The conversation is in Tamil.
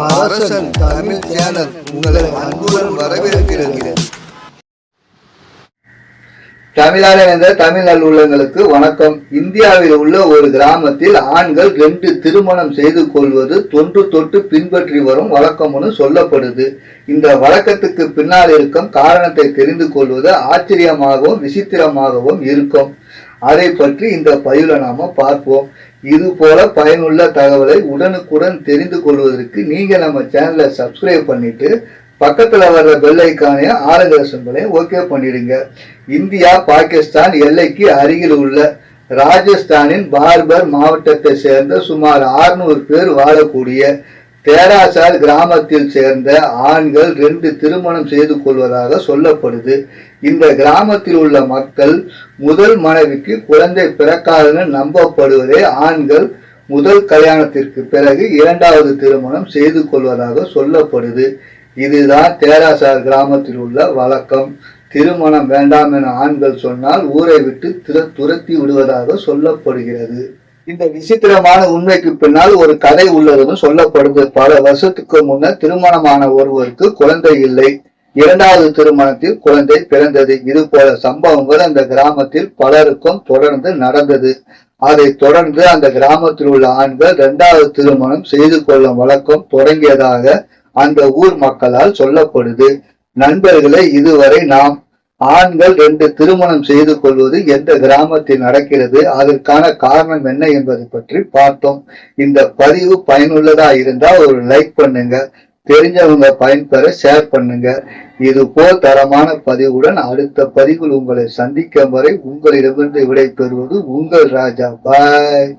அரசன் தமிழ் சேனல் உங்களை அன்புடன் வரவேற்கிறது தமிழால் தமிழ் நல்லுள்ளங்களுக்கு வணக்கம். இந்தியாவில் உள்ள ஒரு கிராமத்தில் ஆண்கள் ரெண்டு திருமணம் செய்து கொள்வது தொன்று தொட்டு பின்பற்றி வரும் வழக்கம்னு சொல்லப்படுது. இந்த வழக்கத்துக்கு பின்னால் இருக்கும் காரணத்தை தெரிந்து கொள்வது ஆச்சரியமாகவும் விசித்திரமாகவும் இருக்கும். அதை பற்றி இந்த பதிவில் நாம பார்ப்போம். இது போல பயனுள்ள தகவலை உடனுக்குடன் தெரிந்து கொள்வதற்கு நீங்க நம்ம சேனலை சப்ஸ்கிரைப் பண்ணிட்டு பக்கத்தில் வர்ற பெல் ஐக்கானையும் சிம்பளையும் ஓகே பண்ணிடுங்க. இந்தியா பாகிஸ்தான் எல்லைக்கு அருகில் உள்ள ராஜஸ்தானின் பார்பர் மாவட்டத்தை சேர்ந்த சுமார் 600 பேர் வாழக்கூடிய தேராசார் கிராமத்தில் சேர்ந்த ஆண்கள் ரெண்டு திருமணம் செய்து கொள்வதாக சொல்லப்படுது. இந்த கிராமத்தில் உள்ள மக்கள் முதல் மனைவிக்கு குழந்தை பிறக்காதுன்னு நம்பப்படுவதே ஆண்கள் முதல் கல்யாணத்திற்கு பிறகு இரண்டாவது திருமணம் செய்து கொள்வதாக சொல்லப்படுது. இதுதான் தேராசார் கிராமத்தில் உள்ள வழக்கம். திருமணம் வேண்டாம் என ஆண்கள் சொன்னால் ஊரை விட்டு துரத்தி விடுவதாக சொல்லப்படுகிறது. இந்த விசித்திரமான உண்மைக்கு பின்னால் ஒரு கதை உள்ளதுன்னு சொல்லப்படுது. பல வருஷத்துக்கு முன்னர் திருமணமான ஒருவருக்கு குழந்தை இல்லை. இரண்டாவது திருமணத்தில் குழந்தை பிறந்தது. இது போல சம்பவங்கள் அந்த கிராமத்தில் பலருக்கும் தொடர்ந்து நடந்தது. அதை தொடர்ந்து அந்த கிராமத்தில் உள்ள ஆண்கள் இரண்டாவது திருமணம் செய்து கொள்ளும் வழக்கம் தொடங்கியதாக அந்த ஊர் மக்களால் சொல்லப்படுது. நண்பர்களை இதுவரை நாம் ஆண்கள் ரெண்டு திருமணம் செய்து கொள்வது எந்த கிராமத்தில் நடக்கிறது அதற்கான காரணம் என்ன என்பதை பற்றி பார்த்தோம். இந்த பதிவு பயனுள்ளதா இருந்தா ஒரு லைக் பண்ணுங்க தெரிஞ்சவங்க பயன்பெற ஷேர் பண்ணுங்க. இது போல் தரமான பதிவுடன் அடுத்த பதிவில் உங்களை சந்திக்கும் வரை உங்களிடமிருந்து விடை பெறுவது உங்கள் ராஜா. பாய்